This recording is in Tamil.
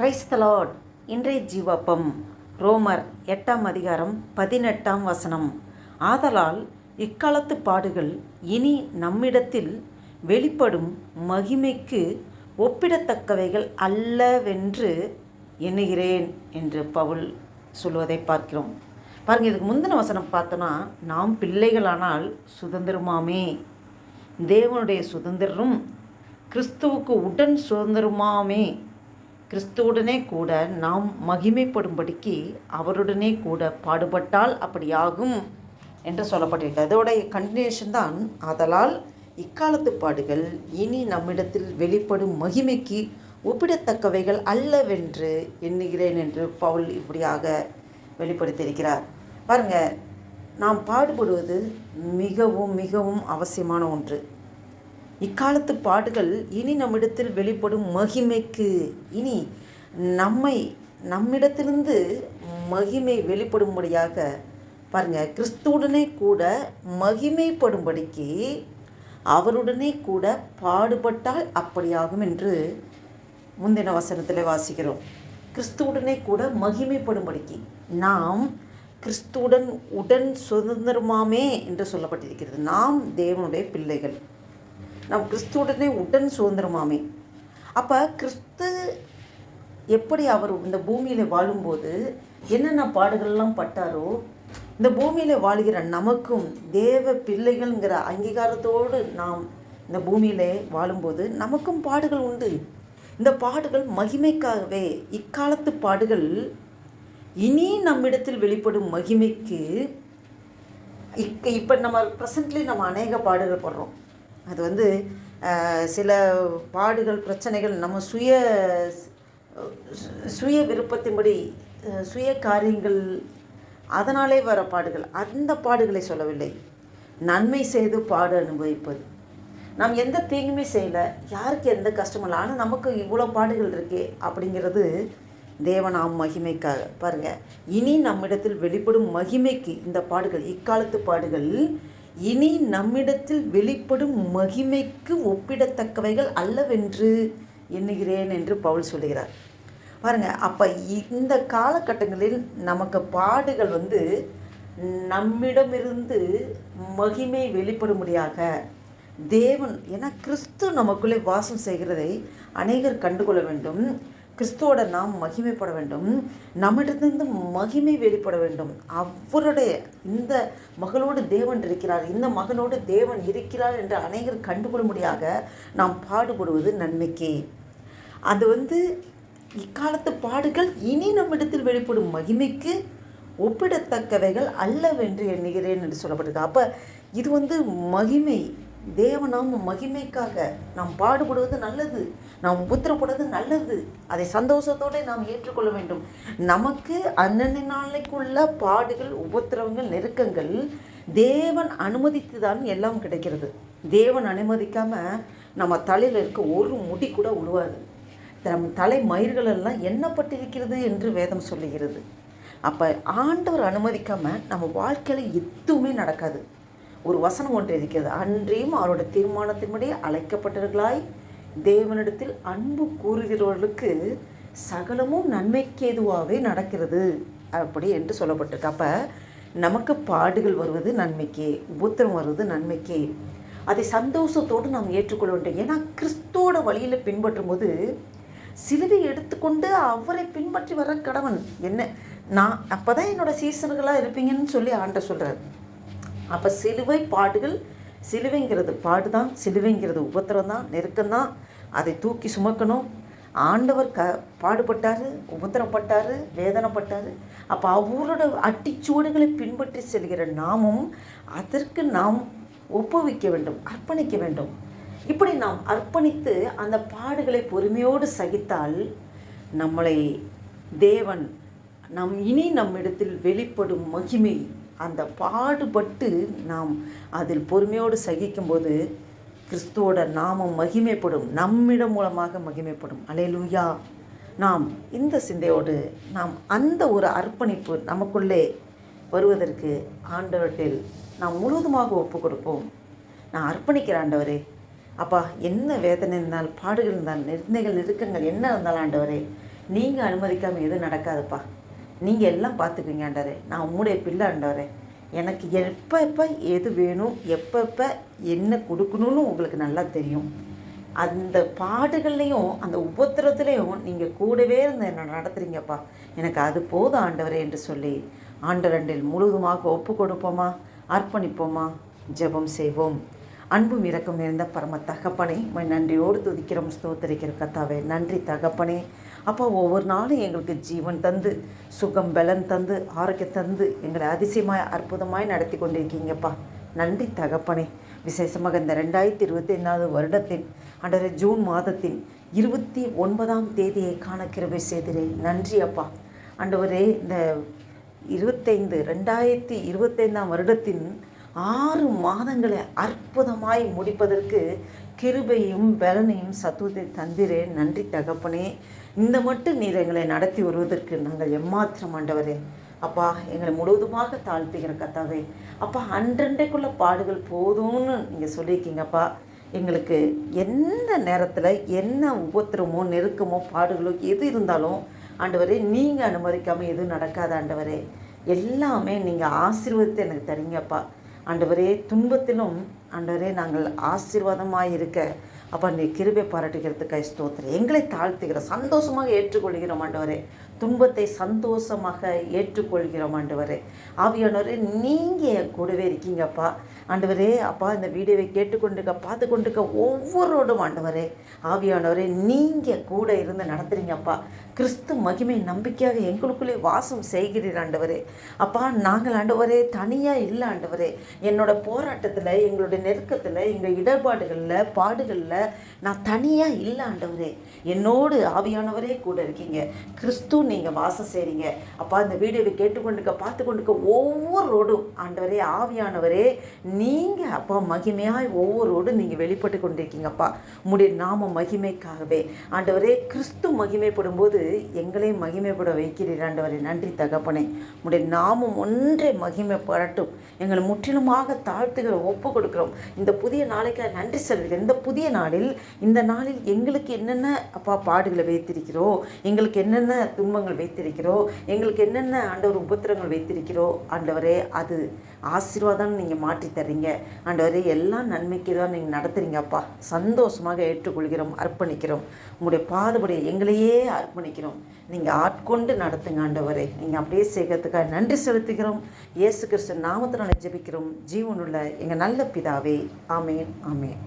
கிரைஸ்தலாட் இன்றைய ஜீவப்பம். ரோமர் எட்டாம் அதிகாரம் பதினெட்டாம் வசனம். ஆதலால் இக்காலத்து பாடுகள் இனி நம்மிடத்தில் வெளிப்படும் மகிமைக்கு ஒப்பிடத்தக்கவைகள் அல்லவென்று எண்ணுகிறேன் என்று பவுல் சொல்வதை பார்க்கிறோம். பாருங்கள் இதுக்கு முந்தின வசனம் பார்த்தோன்னா நாம் பிள்ளைகளானால் சுதந்திரமாமே. தேவனுடைய சுதந்திரம் கிறிஸ்துவுக்கு உடன் சுதந்திரமாமே. கிறிஸ்துவுடனே கூட நாம் மகிமைப்படும்படிக்கு அவருடனே கூட பாடுபட்டால் அப்படியாகும் என்று சொல்லப்பட்டிருக்கு அதோடைய கண்டினியூஷன் தான் ஆதலால் இக்காலத்து பாடுகள் இனி நம்மிடத்தில் வெளிப்படும் மகிமைக்கு ஒப்பிடத்தக்கவைகள் அல்லவென்று எண்ணுகிறேன் என்று பவுல் இப்படியாக வெளிப்படுத்தியிருக்கிறார். பாருங்கள் நாம் பாடுபடுவது மிகவும் மிகவும் அவசியமான ஒன்று. இக்காலத்து பாடுகள் இனி நம்மிடத்தில் வெளிப்படும் மகிமைக்கு. இனி நம்மை நம்மிடத்திலிருந்து மகிமை வெளிப்படும்படியாக பாருங்கள் கிறிஸ்துவுடனே கூட மகிமைப்படும்படிக்கு அவருடனே கூட பாடுபட்டால் அப்படியாகும் என்று முந்தின வசனத்தில் வாசிக்கிறோம். கிறிஸ்துவுடனே கூட மகிமைப்படும்படிக்கு நாம் கிறிஸ்துவுடன் உடன் சுதந்திரமாமே என்று சொல்லப்பட்டிருக்கிறது. நாம் தேவனுடைய பிள்ளைகள். நாம் கிறிஸ்துவுடனே உடன் சுதந்திரமாமே. அப்போ கிறிஸ்து எப்படி அவர் இந்த பூமியில் வாழும்போது என்னென்ன பாடுகள்லாம் பட்டாரோ இந்த பூமியில் வாழ்கிற நமக்கும் தேவ பிள்ளைகள்ங்கிற அங்கீகாரத்தோடு நாம் இந்த பூமியில் வாழும்போது நமக்கும் பாடுகள் உண்டு. இந்த பாடுகள் மகிமைக்காகவே இக்காலத்து பாடுகள் இனி நம்மிடத்தில் வெளிப்படும் மகிமைக்கு இக்க இப்போ நம்ம ப்ரெசண்ட்லி நம்ம அநேக பாடுகள் படுறோம். அது வந்து சில பாடுகள் பிரச்சனைகள் நம்ம சுய சுய விருப்பத்தின்படி சுய காரியங்கள் அதனாலே வர பாடுகள் அந்த பாடுகளை சொல்லவில்லை. நன்மை செய்து பாடு அனுபவிப்பது. நாம் எந்த தீங்குமே செய்யலை. யாருக்கு எந்த கஷ்டமும் இல்லை. ஆனால் நமக்கு இவ்வளோ பாடுகள் இருக்கே அப்படிங்கிறது தேவனாம் மகிமைக்காக. பாருங்க இனி நம்மிடத்தில் வெளிப்படும் மகிமைக்கு இந்த பாடுகள் இக்காலத்து பாடுகள் இனி நம்மிடத்தில் வெளிப்படும் மகிமைக்கு ஒப்பிடத்தக்கவைகள் அல்லவென்று எண்ணுகிறேன் என்று பவுல் சொல்லுகிறார். பாருங்க அப்போ இந்த காலகட்டங்களில் நமக்கு பாடுகள் வந்து நம்மிடமிருந்து மகிமை வெளிப்படும்படியாக தேவன் ஏன்னா கிறிஸ்து நமக்குள்ளே வாசம் செய்கிறதை அநேகர் கண்டுகொள்ள வேண்டும். கிறிஸ்துவோட நாம் மகிமைப்பட வேண்டும். நம்மிடத்திலிருந்து மகிமை வெளிப்பட வேண்டும். அவருடைய இந்த மகளோடு தேவன் இருக்கிறார் இந்த மகனோடு தேவன் இருக்கிறார் என்று அநேகர் கண்டுகொள்ளும்படியாக நாம் பாடுபடுவது நன்மைக்கே. அது வந்து இக்காலத்து பாடுகள் இனி நம்மிடத்தில் வெளிப்படும் மகிமைக்கு ஒப்பிடத்தக்கவைகள் அல்லவென்று எண்ணுகிறேன் என்று சொல்லப்பட்டிருக்கு அப்போ இது வந்து மகிமை. தேவநாம மகிமைக்காக நாம் பாடுபடுவது நல்லது நாம் உபத்திரப்படுவது நல்லது. அதை சந்தோஷத்தோடு நாம் ஏற்றுக்கொள்ள வேண்டும். நமக்கு அன்னன்ன நாளைக்குள்ள பாடுகள் உபத்திரவங்கள் நெருக்கங்கள் தேவன் அனுமதித்து தான் எல்லாம் கிடைக்கிறது. தேவன் அனுமதிக்காமல் நம்ம தலையில் இருக்க ஒரு முடி கூட உழுவாது. நம் தலை மயிர்களெல்லாம் எண்ணப்பட்டிருக்கிறது என்று வேதம் சொல்லுகிறது. அப்போ ஆண்டவர் அனுமதிக்காமல் நம்ம வாழ்க்கையில் எதுவுமே நடக்காது. ஒரு வசனம் ஒன்று இருக்கிறது. அன்றியும் அவரோட தீர்மானத்தின்படி அழைக்கப்பட்டவர்களாய் தேவனிடத்தில் அன்பு கூறுகிறவர்களுக்கு சகலமும் நன்மைக்கு எதுவாகவே நடக்கிறது அப்படி என்று சொல்லப்பட்டிருக்கு. அப்போ நமக்கு பாடுகள் வருவது நன்மைக்கே உபத்திரம் வருவது நன்மைக்கே. அதை சந்தோஷத்தோடு நாம் ஏற்றுக்கொள்ள வேண்டும். ஏன்னா கிறிஸ்துவோட வழியில் பின்பற்றும் போது சிலுவை எடுத்துக்கொண்டு அவரை பின்பற்றி வர கடவன் என்ன? நான் அப்போ தான் என்னோட சீசன்களாக இருப்பீங்கன்னு சொல்லி ஆண்ட சொல்கிறார் அப்போ சிலுவை பாடுகள் சிலுவைங்கிறது பாடு தான் சிலுவைங்கிறது உபத்திரம் தான் நெருக்கம்தான். அதை தூக்கி சுமக்கணும். ஆண்டவர் க பாடுபட்டார் உபத்திரப்பட்டார் வேதனைப்பட்டார். அப்போ அவரோட அட்டிச்சுவடுகளை பின்பற்றி செல்கிற நாமும் அதற்கு நாம் ஒப்புவிக்க வேண்டும் அர்ப்பணிக்க வேண்டும். இப்படி நாம் அர்ப்பணித்து அந்த பாடுகளை பொறுமையோடு சகித்தால் நம்மளை தேவன் நம் இனி நம்மிடத்தில் வெளிப்படும் மகிமை அந்த பாடுபட்டு நாம் அதில் பொறுமையோடு சகிக்கும்போது கிறிஸ்துவோட நாமம் மகிமைப்படும் நம்மிடம் மூலமாக மகிமைப்படும். அலையலூயா. நாம் இந்த சிந்தையோடு நாம் அந்த ஒரு அர்ப்பணிப்பு நமக்குள்ளே வருவதற்கு ஆண்டவற்றில் நாம் முழுவதுமாக ஒப்பு கொடுப்போம். நான் அர்ப்பணிக்கிறேன் ஆண்டவரே அப்பா என்ன வேதனை இருந்தால் பாடுகள் இருந்தால் நிர்ணயங்கள் நெருக்கங்கள் என்ன இருந்தாலும் ஆண்டவரே நீங்கள் அனுமதிக்காமல் எதுவும் நடக்காதுப்பா. நீங்கள் எல்லாம் பார்த்துக்குவீங்க ஆண்டவரே நான் உம்முடைய பிள்ளை ஆண்டவரே எனக்கு எப்போ எப்போ எது வேணும் எப்போ எப்போ என்ன கொடுக்கணும்னு உங்களுக்கு நல்லா தெரியும். அந்த பாடுகள்லையும் அந்த உபத்திரத்துலேயும் நீங்கள் கூடவே இருந்து என்ன நடத்துகிறீங்கப்பா எனக்கு அது போதும் ஆண்டவரே என்று சொல்லி ஆண்டரண்டில் முழுதுமாக ஒப்பு கொடுப்போமா அர்ப்பணிப்போமா? ஜெபம் செய்வோம். அன்பும் இறக்கம் நிறைந்த பரம தகப்பனே மை நன்றியோடு துதிக்கிறோம் ஸ்தோத்தரிக்கிற கத்தாவே நன்றி தகப்பனே. அப்பா ஒவ்வொரு நாளும் எங்களுக்கு ஜீவன் தந்து சுகம் பலன் தந்து ஆரோக்கியம் தந்து எங்களை அதிசயமாய் அற்புதமாய் நடத்தி கொண்டிருக்கீங்கப்பா. நன்றி தகப்பனே. விசேஷமாக இந்த ரெண்டாயிரத்தி இருபத்தி ஐந்தாவது வருடத்தின் அன்றரை ஜூன் மாதத்தின் இருபத்தி ஒன்பதாம் தேதியை காண கிருபை நன்றி அப்பா. அண்டவரே இந்த இருபத்தைந்து ரெண்டாயிரத்தி இருபத்தைந்தாம் வருடத்தின் ஆறு மாதங்களை அற்புதமாய் முடிப்பதற்கு கிருபையும் பலனையும் சத்துவத்தை தந்திரே நன்றி தகப்பனே. இந்த மட்டும் நீர் எங்களை நடத்தி வருவதற்கு நாங்கள் எம்மாத்திரம் ஆண்டவரே. அப்பா எங்களை முழுவதுமாக தாழ்த்துகிற கத்தாவே அப்பா அன்றன்றைக்குள்ள பாடுகள் போதும்னு நீங்கள் சொல்லியிருக்கீங்கப்பா எங்களுக்கு எந்த நேரத்தில் என்ன உபத்திரமோ நெருக்கமோ பாடுகளோ எது இருந்தாலும் ஆண்டவரே நீங்கள் அனுமதிக்காமல் எதுவும் நடக்காத ஆண்டவரே. எல்லாமே நீங்கள் ஆசீர்வாதத்தை எனக்கு தரீங்கப்பா ஆண்டவரே துன்பத்திலும் ஆண்டவரே நாங்கள் ஆசீர்வாதமாக இருக்க அப்பா நீ கிருபை பாராட்டுகிறதுக்காக ஸ்தோத்திரம். எங்களை தாழ்த்துகிற சந்தோஷமாக ஏற்றுக்கொள்கிறோம் ஆண்டவரே. துன்பத்தை சந்தோஷமாக ஏற்றுக்கொள்கிறோம் ஆண்டவரே. ஆவியானவரே நீங்கள் என் கூடவே இருக்கீங்கப்பா. ஆண்டவரே அப்பா இந்த வீடியோவை கேட்டுக்கொண்டிருக்க பார்த்து கொண்டிருக்க ஒவ்வொருடும் ஆண்டவரே. ஆவியானவரே நீங்கள் கூட இருந்து நடத்துகிறீங்கப்பா கிறிஸ்து மகிமை நம்பிக்கையாக எங்களுக்குள்ளே வாசம் செய்கிறீர் ஆண்டவரே. அப்பா நாங்கள் ஆண்டவரே தனியாக இல்லை ஆண்டவரே. என்னோட போராட்டத்தில் எங்களுடைய நெருக்கத்தில் எங்கள் இடர்பாடுகளில் பாடுகளில் நான் தனியாக இல்லை ஆண்டவரே. என்னோடு ஆவியானவரே கூட இருக்கீங்க. கிறிஸ்து நீங்கள் வாசம் செய்கிறீங்க அப்பா இந்த வீடியோவை கேட்டுக்கொண்டுக்க பார்த்து கொண்டிருக்க ஒவ்வொருவரோடும் ஆண்டவரே ஆவியானவரே நீங்கள் அப்பா மகிமையாய் ஒவ்வொருவரோடும் நீங்கள் வெளிப்பட்டு கொண்டிருக்கீங்கப்பா. உம்முடைய நாம மகிமைக்காகவே. ஆண்டவரே கிறிஸ்து மகிமைப்படும் போது மகிமைப்பட வைக்கிறீர் ஆண்டவரே. நன்றி தகப்பனே. உடைய நாமம் ஒன்றே மகிமைப்படட்டும். எங்களை முற்றிலுமாக தாழ்த்துகிற ஒப்பு கொடுக்கிறோம். இந்த புதிய நாளைக்கு நன்றி செல்வது இந்த புதிய நாளில் இந்த நாளில் எங்களுக்கு என்னென்ன அப்பா பாடுகளை வைத்திருக்கிறோம்? எங்களுக்கு என்னென்ன துன்பங்கள் வைத்திருக்கிறோம். எங்களுக்கு என்னென்ன ஆண்டவர் உபத்திரங்கள் வைத்திருக்கிறோ ஆண்டவரே அது ஆசீர்வாதம் நீங்கள் மாற்றி தர்றீங்க. ஆண்டவரே எல்லாம் நன்மைக்கு தான் நீங்கள் நடத்துறீங்கப்பா சந்தோஷமாக ஏற்றுக்கொள்கிறோம் அர்ப்பணிக்கிறோம். உங்களுடைய பாதுபடியை எங்களையே அர்ப்பணிக்கிறோம். நீங்கள் ஆட்கொண்டு நடத்துங்க ஆண்டவரே. நீங்கள் அப்படியே செய்கிறதுக்காக நன்றி செலுத்துகிறோம். இயேசு கிறிஸ்து நாமத்தில் ஜெபிக்கிறோம். ஜீவனுள்ள எங்கள் நல்ல பிதாவே ஆமேன் ஆமேன்.